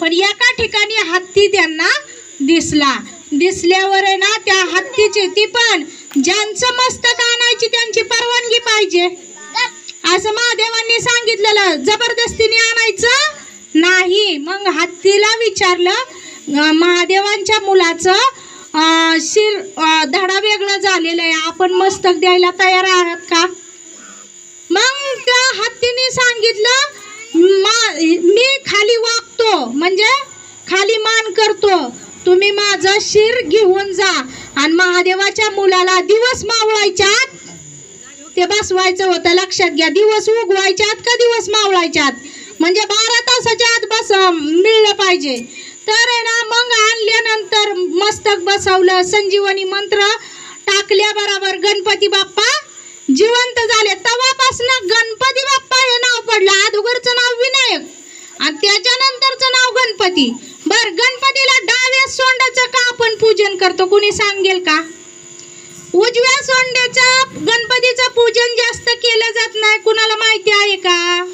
पण एका ठिकाणी हत्ती त्यांना दिसला. दिसल्यावर आहे ना त्या हत्तीची ती पण ज्यांचं मस्तक आणायची त्यांची परवानगी पाहिजे. असं महादेवांनी सांगितलेलं जबरदस्तीने आणायचं नाही. मग हत्तीला विचारलं महादेवांच्या मुलाचं शिर धडा वेगळा झालेला आहे. आपण मस्तक द्यायला तयार आहात का? मग त्या हत्तीने सांगितलं मा मी खाली करतो. म्हणजे खाली मान करतो. तुम्ही माझं शिर घेऊन जा. आणि महादेवाच्या मुलाला दिवस मावळायच्या आत ते बसवायचं होतं. लक्षात घ्या. दिवस उगवायच्या आत का दिवस मावळायच्या आत म्हणजे बारा तासाच्या आत बस मिळलं पाहिजे. तर आहे ना मग आणल्यानंतर मस्तक बसवलं. संजीवनी मंत्र टाकल्या बरोबर. गणपती बाप्पा जिवंत झाले. तवापासनं गणपती बाप्पा हे नाव पडलं. अगोदरचं नाव विनायक. आणि त्याच्यानंतरचं नाव गणपती. बर गणपतीला डाव्या सोंडाचं का आपण पूजन करतो? कुणी सांगेल का? उजव्या सोंड्याचं गणपतीचं पूजन जास्त केलं जात नाही. कुणाला माहिती आहे का?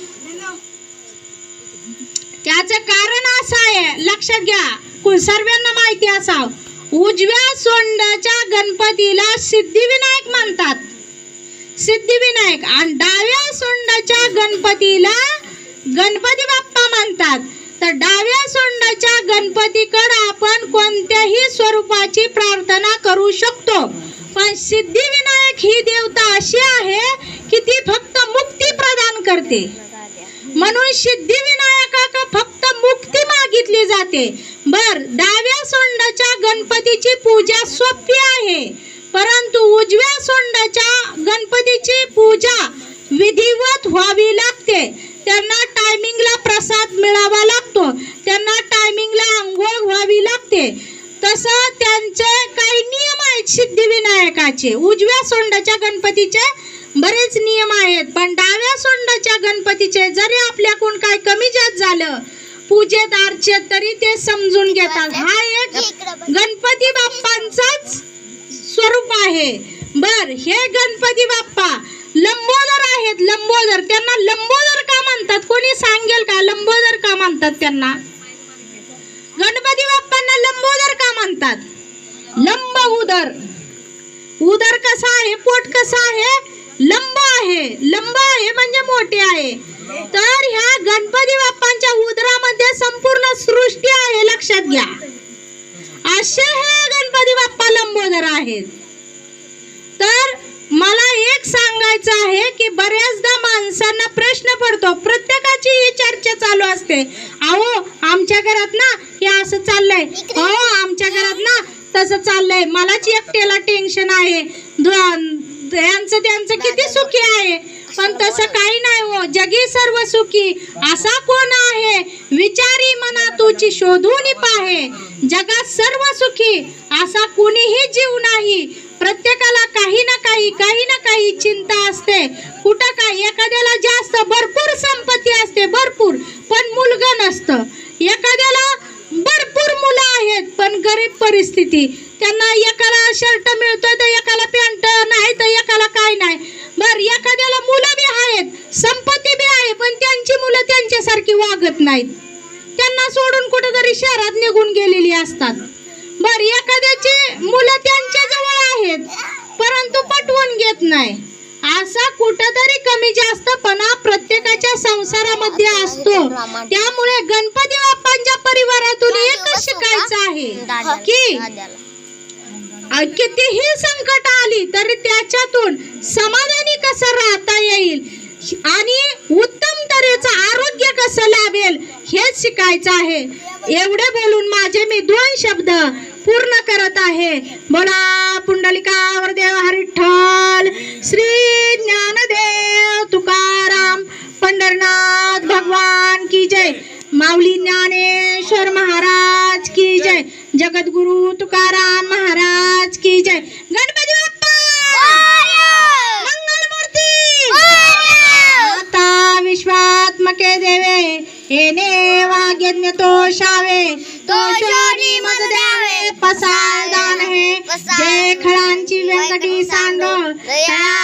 त्याचं कारण असं आहे. लक्षात घ्या. कु- सर्वांना माहिती असावं. उजव्या सोंडाच्या गणपतीला सिद्धिविनायक म्हणतात. सिद्धिविनायक. आणि डाव्या सोंडाच्या गणपतीला गणपती बाप्पा म्हणतात. तर डाव्या सोंडाच्या गणपतीकडे आपण कोणत्याही स्वरूपाची प्रार्थना करू शकतो. पण सिद्धिविनायक ही देवता अशी आहे की ती फक्त मुक्ती प्रदान करते. म्हणून सिद्धिविनायकाक फक्त मुक्ती मागितली जाते. बर डाव्या सोंडाच्या गणपतीची पूजा सोपी आहे. परंतु उजव्या सोंडाच्या गणपतीची पूजा विधिवत व्हावी लागते. त्यांना टायमिंगला प्रसाद मिळावा लागतो. त्यांना टायमिंगला आंघोळ व्हावी लागते. तसं त्यांचे काही नियम आहेत सिद्धिविनायकाचे. उजव्या सोंडाच्या गणपतीचे बरेच नियम आहेत. पण डाव्या सोंडाच्या गणपतीचे जरी आपल्याकडून काय कमी जास्त झालं पूजेत अर्चेत तरी ते समजून घेतात. हा एक गणपती बाप्पांचाच स्वरूप आहे. बर हे गणपती बाप्पा लंबोदर आहेत. लंबोदर त्यांना लंबोदर म्हणतात? कोणी सांगेल का? लंबोदर का म्हणतात त्यांना? गणपती बाप्पांना लंबोदर का म्हणतात? लंब उदर. उदर कसा आहे? पोट कसा आहे? लंब आहे. लंब आहे म्हणजे मोठे आहे. तर ह्या गणपती बाप्पांच्या उदरामध्ये संपूर्ण सृष्टी आहे लक्षात घ्या. असे हे गणपती बाप्पा लंबोदर आहेत. सांगायचं आहे की बऱ्याचदा माणसांना प्रश्न पडतो. प्रत्येकाची ही चर्चा चालू असते. अहो आमच्या घरात ना हे असं चाललंय. हो आमच्या घरात ना तसं चाललंय. मलाच एकट्याला टेन्शन आहे. यांचं त्यांचं किती सुखी आहे. पण तसं काही नाही हो. जगी सर्व सुखी. असा कोण आहे? विचारी मना तुझी शोधून पाहे. जगात सर्व सुखी. असा कुणीही जीव नाही. प्रत्येकाला काही ना काही काही ना काही चिंता असते. कुठं काय? एखाद्याला जास्त भरपूर संपत्ती असते भरपूर पण मुलगा नसतं. एखाद्याला भरपूर मुलं आहेत पण गरीब परिस्थिती. त्यांना एकाला शर्ट मिळतोय तर एकाला पॅन्ट नाही तर एकाला काय नाही. बर एखाद्याला मुलं बी आहेत संपत्ती बी आहे पण त्यांची मुलं त्यांच्यासारखी वागत नाहीत. त्यांना सोडून कुठेतरी शहरात निघून गेलेली असतात. नाही. असा कुठंतरी कमी जास्तपणा प्रत्येकाच्या संसारामध्ये असतो. त्यामुळे गणपती बाप्पांच्या परिवारातून एकच शिकायचं आहे. की? कितीही संकट आली तरी त्याच्यातून समाधानी कसं राहता येईल? आणि उत्तम तऱ्हेचं आरोग्य कसं लाभेल? हेच शिकायचं आहे. एवढे बोलून माझे मी दोन शब्द पूर्ण करत आहे. बोला पुंडलिकावर देव हरिठ्ठल पंढरनाथ भगवान की जय। माऊली ज्ञानेश्वर महाराज की जय। जगद्गुरु तुकाराम महाराज की जय। गणपती बाप्पा! मंगलमूर्ती! आता विश्वात्मके देवे। येणे वाग्यज्ञ तो शावे। तो शोनी मज द्यावे। पसार दान हे। जे खळांची व्यंकटी सांडो त्या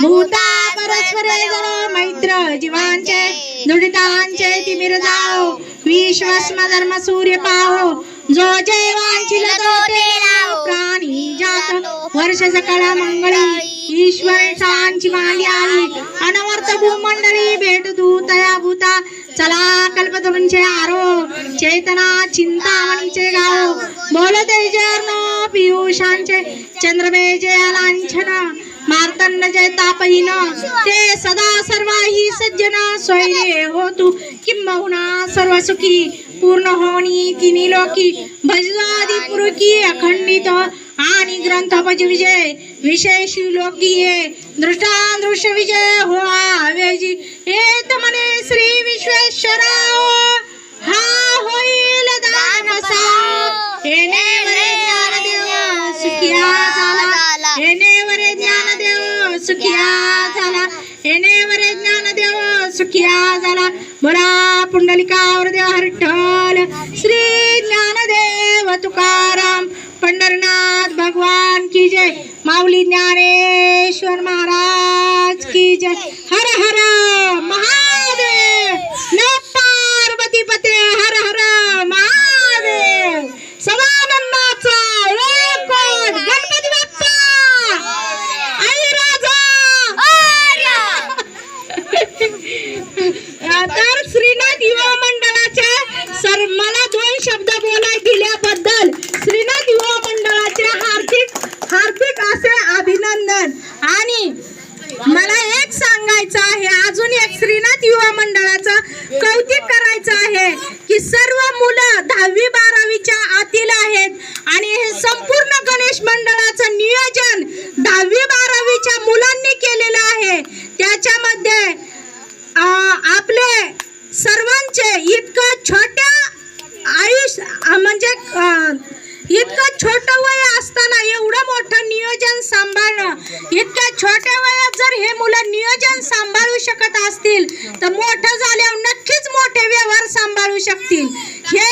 भूता परस्परे जरो मैत्र जीवांचे दुडितांचे तिमिर जाओ विश्वस्म धर्म सूर्य पाहो जो जैवांची प्राणी जात वर्ष सकळ मंगळी ईश्वर सांची मांडी आली अनवर्त भूमंडळी भेट दूतया भूता चला कल्पतरूंचे आरो चेतना चिंता चिंतामणीचे गाव बोलते जर्नो पियुषांचे चंद्रमेजे लांछना मार्तंड जय ते सदा सर्वाही सज्जन सोयरे हो तू. किंबहुना सर्व सुखी पूर्ण होणी किनी लोकी. भजवादी पुरुकी अखंडित. आणि ग्रंथ भज विजय विशेष लोकी ये दृष्टादृश्य विजय हो आवेजी. हे म्हणे श्री विश्वेश्वरा हा होईल दानसा झाला. येणे ज्ञान देव सुखिया झाला. बोला पुंडलिकावर देव हरठल श्री ज्ञानदेव तुकाराम पंढरनाथ भगवान की जय. माऊली ज्ञानेश्वर महाराज की जय हर हर महादेव न पार्वती पते हर हर महादेव सदानंदाचा रेकॉर्ड गणपती बाप्पा आई राजा तर श्रीनाथ युवा मंडळाच्या सर मला दोन शब्द बोलाय दिल्याबद्दल श्रीनाथ युवा मंडळाचे हार्दिक हार्दिक असे अभिनंदन आणि मला एक सांगायचं आहे अजून एक श्रीनाथ युवा मंडळाचं कौतिक करायचं आहे की सर्व मुलं दहावी बारावीच्या आतील आहेत. आणि हे संपूर्ण गणेश मंडळाचं नियोजन दहावी बारावीच्या मुलांनी केलेलं आहे. त्याच्यामध्ये आपले सर्वांचे इतकं छोट्या आयुष्य म्हणजे इतकं छोटं वय असताना एवढं मोठं नियोजन सांभाळणं. इतक्या छोट्या वयात जर हे मुलं नियोजन सांभाळू शकत असतील तर मोठं झाल्यावर नक्कीच मोठे व्यवहार सांभाळू शकतील. हे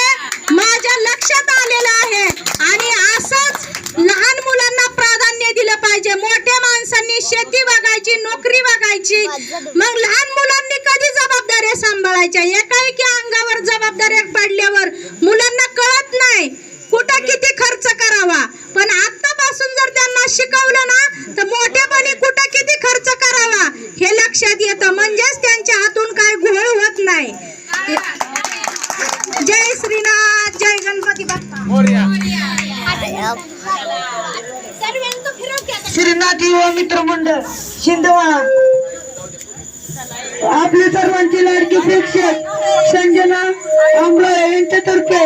माझ्या लक्षात आलेलं आहे. आणि असंच लहान मुलांना प्राधान्य दिलं पाहिजे. मोठ्या माणसांनी शेती बघायची नोकरी बघायची. मग लहान मुलांनी कधी जबाबदाऱ्या सांभाळायच्या? एकाएकी अंगावर जबाबदाऱ्या पडल्यावर मुलांना कळत नाही. कुठं किती खर्च करावा? पण आतापासून जर त्यांना शिकवलं ना तर मोठेपणी कुठं किती खर्च करावा? हे लक्षात येतं. म्हणजेच त्यांच्या हातून काय घोळ होत नाही. जय श्रीनाथ. जय गणपती बाप्पा. श्रीनाथ युवा मित्र मंडळ शिंदवाळा आपल्या सर्वांची लाडकी प्रेक्षक संजना आंबळे यांच्यातर्फे